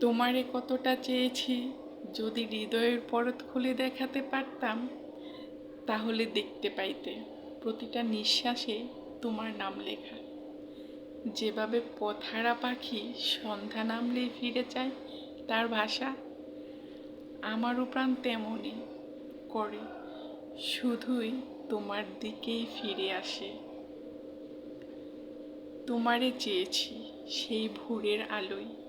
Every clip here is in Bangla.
তোমারে কতটা চেয়েছি যদি হৃদয়ের পরত খুলে দেখাতে পারতাম, তাহলে দেখতে পাইতে প্রতিটা নিঃশ্বাসে তোমার নাম লেখা। যেভাবে পথারা পাখি সন্ধ্যা নামলেই ফিরে চায় তার ভাষা আমারও প্রাণ তেমনই করে, শুধুই তোমার দিকেই ফিরে আসে। তোমারে চেয়েছি সেই ভোরের আলোয়।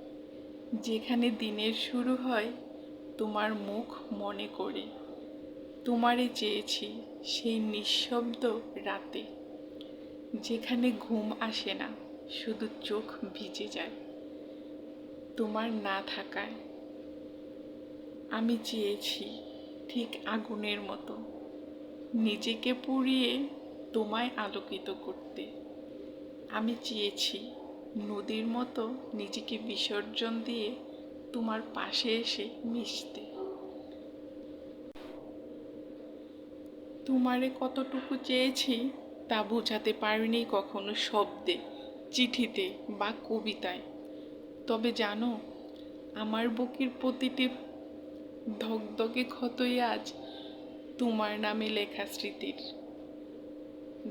যেখানে দিনের শুরু হয়, তোমার মুখ মনে করে। তোমারে চেয়েছি সেই নিঃশব্দ রাতে, যেখানে ঘুম আসে না, শুধু চোখ ভিজে যায়। তোমার না থাকায় আমি চেয়েছি ঠিক আগুনের মতো, নিজেকে পুড়িয়ে তোমায় আলোকিত করতে। আমি চেয়েছি নদীর মতো নিজেকে বিসর্জন দিয়ে তোমার পাশে এসে মিশতে। তোমারে কতটুকু চেয়েছি তা বোঝাতে পারিনি কখনো শব্দে, চিঠিতে বা কবিতায়। তবে জানো, আমার বুকের প্রতিটি ধকধকে ক্ষতই আজ তোমার নামে লেখা স্মৃতির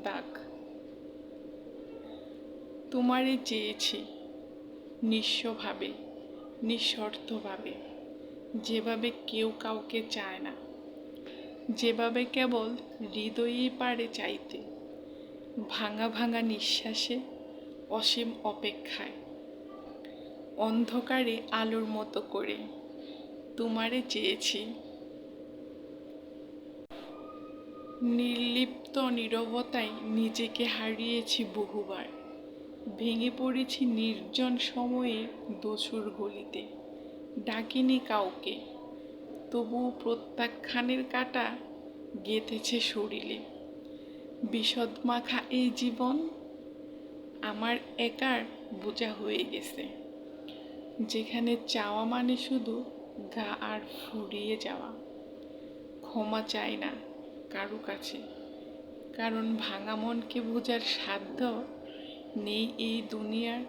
দাগ। তোমারে চেয়েছি। নিঃস্বভাবে, নিঃশর্তভাবে। যেভাবে কেউ কাউকে চায় না। যেভাবে কেবল হৃদয়েই পারে চাইতে। ভাঙা ভাঙা নিঃশ্বাসে, অসীম অপেক্ষায়। অন্ধকারে আলোর মতো করে তোমারে চেয়েছি। নির্লিপ্ত নীরবতায় নিজেকে হারিয়েছি বহুবার। ভেঙে পড়েছি নির্জন সময়ে দোসুর গলিতে, ডাকিনি কাউকে। তবুও প্রত্যাখ্যানের কাটা গেঁথেছে শরীরে। বিষদ মাখা এই জীবন আমার একার বোঝা হয়ে গেছে। যেখানে চাওয়া মানে শুধু গা আর ফুরিয়ে যাওয়া। ক্ষমা চাই না কারও কাছে, কারণ ভাঙা মনকে বোঝার সাধ্য নেই এই দুনিয়ার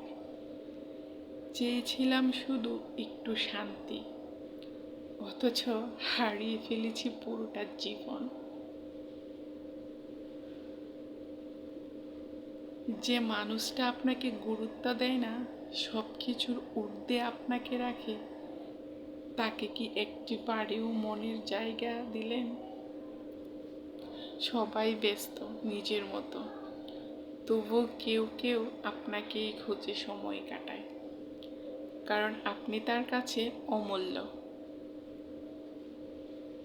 চেয়েছিলাম শুধু একটু শান্তি, অথচ হারিয়ে ফেলেছি পুরোটা জীবন। যে মানুষটা আপনাকে গুরুত্ব দেয় না, সব কিছুর ঊর্ধ্বে আপনাকে রাখে, তাকে কি একটি বাড়িও মনের জায়গা দিলেন? সবাই ব্যস্ত নিজের মতো। তবুও কেউ কেউ আপনাকেই খুঁজে সময় কাটায়। কারণ আপনি তার কাছে অমূল্য।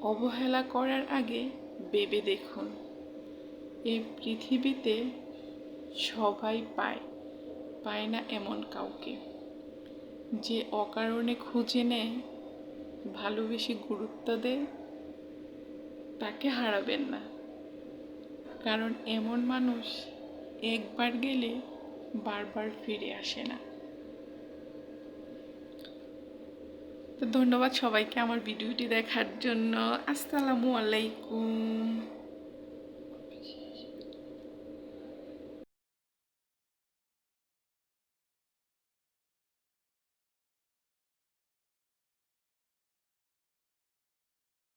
অবহেলা করার আগে ভেবে দেখুন এই পৃথিবীতে সবাই পায় পায় না এমন কাউকে। যে অকারণে খুঁজে নেয়, ভালোবেসে গুরুত্ব দেয়, তাকে হারাবেন না। কারণ এমন মানুষ একবার গেলে বারবার ফিরে আসে না। তো ধন্যবাদ সবাইকে আমার ভিডিওটি দেখার জন্য। আসসালামু আলাইকুম।